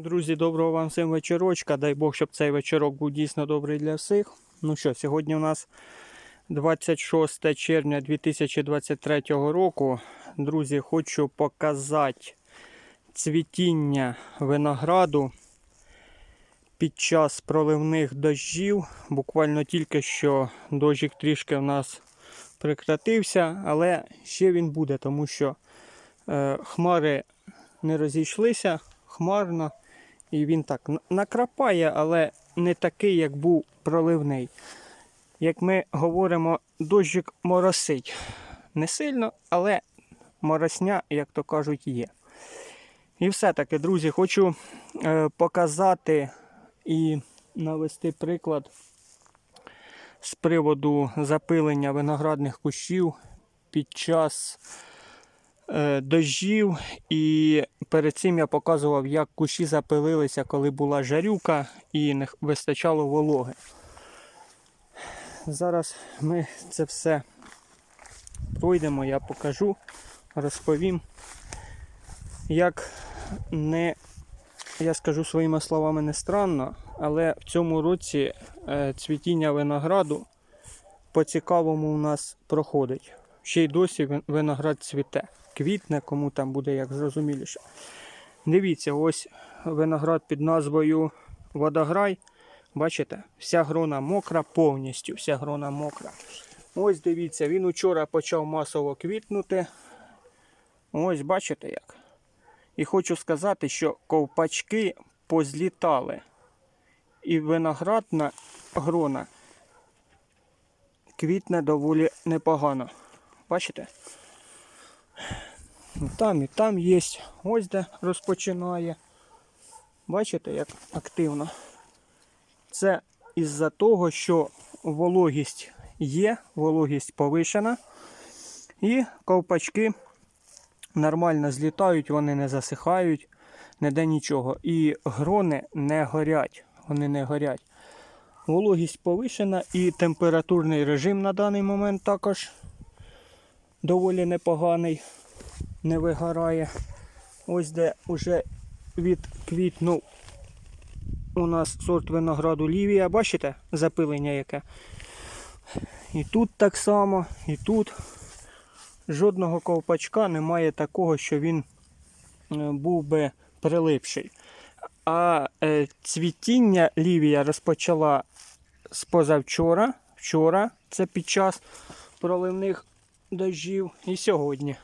Друзі, доброго вам всім вечорочка. Дай Бог, щоб цей вечорок був дійсно добрий для всіх. Ну що, сьогодні у нас 26 червня 2023 року. Друзі, хочу показати цвітіння винограду під час проливних дощів. Буквально тільки що дощик трішки в нас прекратився, але ще він буде, тому що е, хмари не розійшлися хмарно. І він так накрапає, але не такий, як був проливний. Як ми говоримо, дощик моросить. Не сильно, але моросня, як то кажуть, є. І все-таки, друзі, хочу е, показати і навести приклад з приводу запилення виноградних кущів під час дощів. І перед цим я показував, як кущі запилилися, коли була жарюка і не вистачало вологи. Зараз ми це все пройдемо, я покажу, розповім, як не, я скажу своїми словами не странно, але в цьому році е, цвітіння винограду по-цікавому у нас проходить. Ще й досі виноград цвіте. Квітне, кому там буде як зрозуміліше. Дивіться, ось виноград під назвою Водограй. Бачите, вся грона мокра, повністю вся грона мокра. Ось дивіться, він учора почав масово квітнути. Ось бачите як. І хочу сказати, що ковпачки позлітали. І виноградна грона квітне доволі непогано. Бачите? Там і там є. Ось де розпочинає. Бачите, як активно. Це із-за того, що вологість є, вологість повишена. І ковпачки нормально злітають, вони не засихають, ніде нічого. І грони не горять. Вони не горять. Вологість повишена і температурний режим на даний момент також доволі непоганий, не вигорає. Ось де вже відквітнув у нас сорт винограду Лівія. Бачите запилення яке? І тут так само, і тут жодного ковпачка немає такого, що він е, був би прилипший. А е, цвітіння Лівія розпочала з позавчора, вчора, це під час проливних дощів і сьогодні.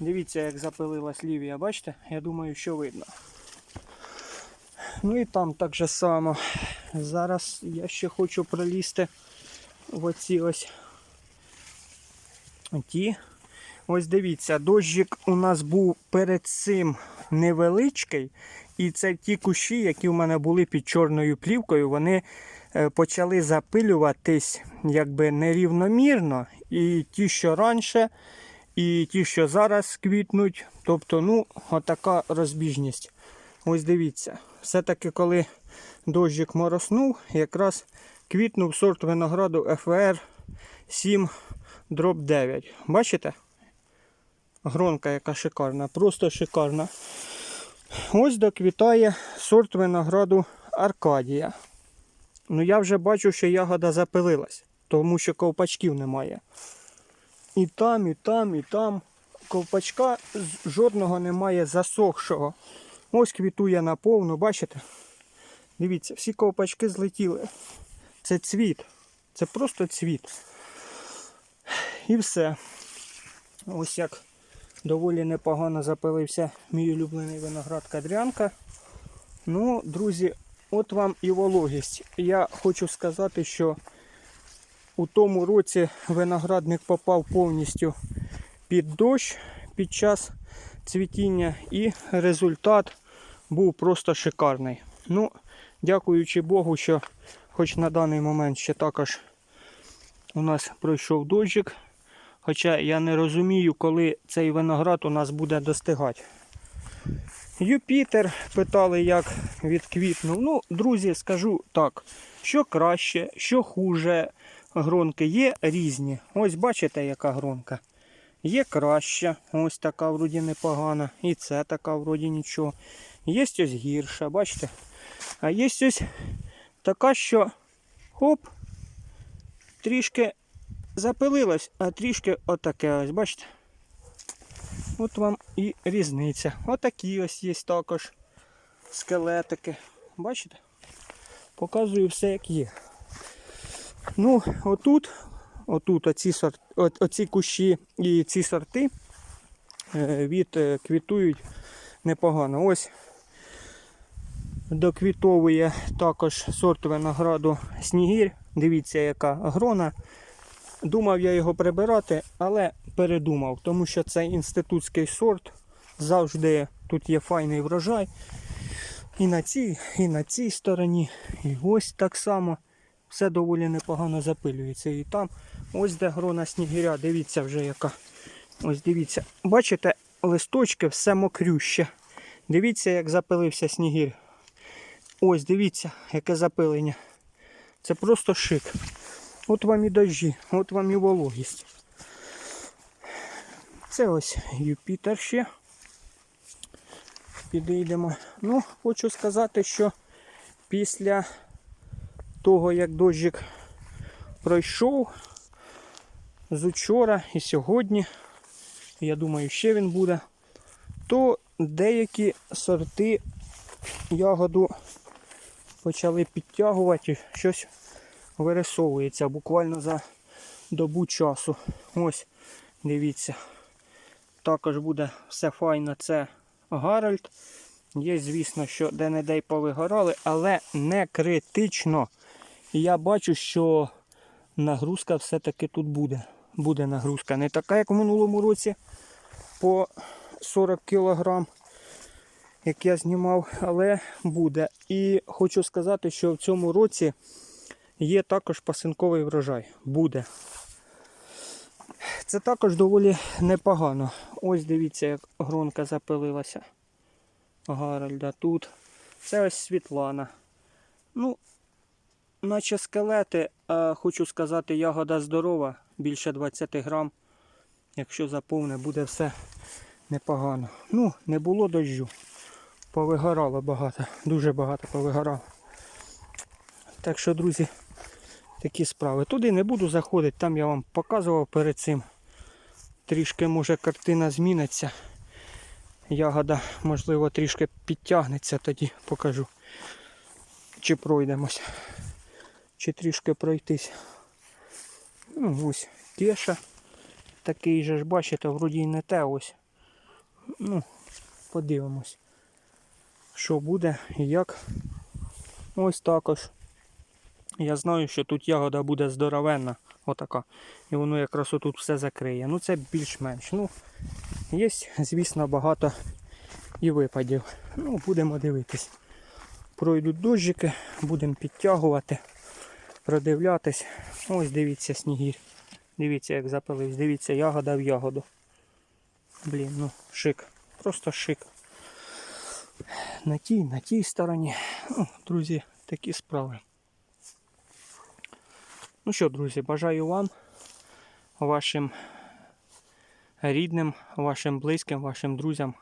Дивіться, як запилилась лівія, бачите? Я думаю, що видно. Ну і там так же само. Зараз я ще хочу пролізти в оці ось ті. Ось дивіться, дощик у нас був перед цим невеличкий. І це ті кущі, які в мене були під чорною плівкою, вони е, почали запилюватись якби нерівномірно. І ті, що раніше, і ті, що зараз квітнуть. Тобто, ну, отака розбіжність. Ось дивіться. Все-таки, коли дощик мороснув, якраз квітнув сорт винограду FVR 7 дроб 9. Бачите? Гронка яка шикарна, просто шикарна. Ось доквітає сорт винограду Аркадія. Ну я вже бачу, що ягода запилилась, тому що ковпачків немає. І там, і там, і там. Ковпачка жодного немає засохшого. Ось квітує наповну, бачите? Дивіться, всі ковпачки злетіли. Це цвіт. Це просто цвіт. І все. Ось як доволі непогано запилився мій улюблений виноград кадрянка. Ну, друзі, от вам і вологість. Я хочу сказати, що у тому році виноградник попав повністю під дощ під час цвітіння, і результат був просто шикарний. Ну, дякуючи Богу, що хоч на даний момент ще також у нас пройшов дощик. Хоча я не розумію, коли цей виноград у нас буде достигати. Юпітер питали, як відквітнув. Ну, друзі, скажу так, що краще, що хуже гронки є різні. Ось бачите, яка гронка. Є краща, ось така вроді непогана. І це така вроді нічого. Є ось гірша, бачите? А є ось така, що хоп, трішки запилилась, а трішки отаке ось, бачите? От вам і різниця. Отакі ось є також скелетики. Бачите? Показую все як є. Ну, отут, отут оці, сорт, оці кущі і ці сорти е, від е, квітують непогано. Ось доквітовує також сорт винограду Снігір. Дивіться, яка грона. Думав я його прибирати, але передумав, тому що це інститутський сорт. Завжди тут є файний врожай. І на цій, і на цій стороні. І ось так само. Все доволі непогано запилюється. І там ось де грона снігиря. Дивіться вже яка. Ось дивіться. Бачите, листочки все мокрюще. Дивіться, як запилився снігір. Ось дивіться, яке запилення. Це просто шик. От вам і дощі, от вам і вологість. Це ось Юпітер ще. Підійдемо. Ну, хочу сказати, що після того, як дощик пройшов з учора і сьогодні, я думаю, ще він буде, то деякі сорти ягоду почали підтягувати, щось вирисовується буквально за добу часу. Ось, дивіться. Також буде все файно. Це Гаральд. Є, звісно, що де-не-де повигорали, але не критично. І я бачу, що нагрузка все-таки тут буде. Буде нагрузка. Не така, як в минулому році по 40 кг, як я знімав, але буде. І хочу сказати, що в цьому році є також пасинковий врожай. Буде. Це також доволі непогано. Ось дивіться, як гронка запилилася. Гаральда тут. Це ось Світлана. Ну, наче скелети, а хочу сказати, ягода здорова, більше 20 грам. Якщо заповне, буде все непогано. Ну, не було дощу. Повигорало багато, дуже багато повигорало. Так що, друзі, такі справи. Туди не буду заходити, там я вам показував перед цим. Трішки може картина зміниться. Ягода, можливо, трішки підтягнеться, тоді покажу. Чи пройдемось. Чи трішки пройтись. Ну, ось кеша. Такий же ж, бачите, вроді й не те ось. Ну, подивимось, що буде і як. Ось також. Я знаю, що тут ягода буде здоровенна, отака. І воно якраз отут все закриє. Ну це більш-менш. Ну, є, звісно, багато і випадів. Ну, будемо дивитись. Пройдуть дощики, будемо підтягувати, продивлятись. Ось дивіться снігір. Дивіться, як запилився. Дивіться, ягода в ягоду. Блін, ну шик. Просто шик. На тій, на тій стороні. Ну, друзі, такі справи. Ну що, друзі, бажаю вам, вашим рідним, вашим близьким, вашим друзям.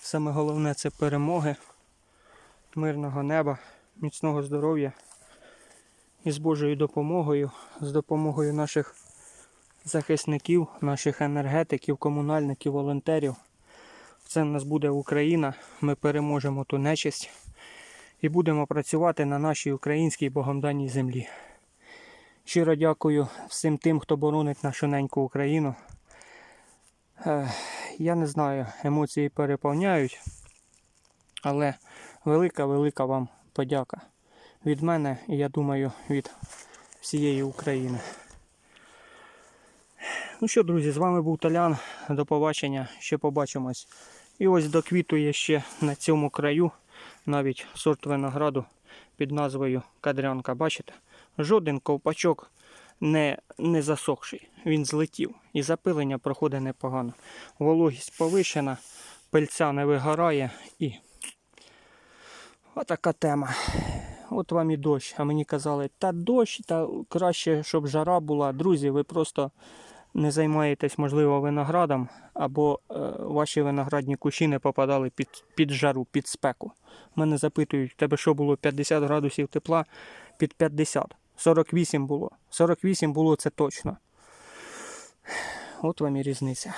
Саме головне це перемоги, мирного неба, міцного здоров'я і з Божою допомогою, з допомогою наших захисників, наших енергетиків, комунальників, волонтерів. Це в нас буде Україна. Ми переможемо ту нечисть і будемо працювати на нашій українській богомданій землі. Щиро дякую всім тим, хто боронить нашу неньку Україну. Е, Я не знаю, емоції переповняють, але велика-велика вам подяка від мене і я думаю від всієї України. Ну що, друзі, з вами був Толян. До побачення, ще побачимось. І ось доквітує ще на цьому краю навіть сорт винограду під назвою Кадрянка. Бачите? Жоден ковпачок не, не засохший. Він злетів. І запилення проходить непогано. Вологість повишена, пильця не вигорає і отака тема. От вам і дощ. А мені казали, та дощ, та краще, щоб жара була. Друзі, ви просто не займаєтесь, можливо, виноградом, або е, ваші виноградні кущі не попадали під, під жару, під спеку. Мене запитують, тебе що було 50 градусів тепла під 50. 48 було. 48 було це точно. От вам і різниця.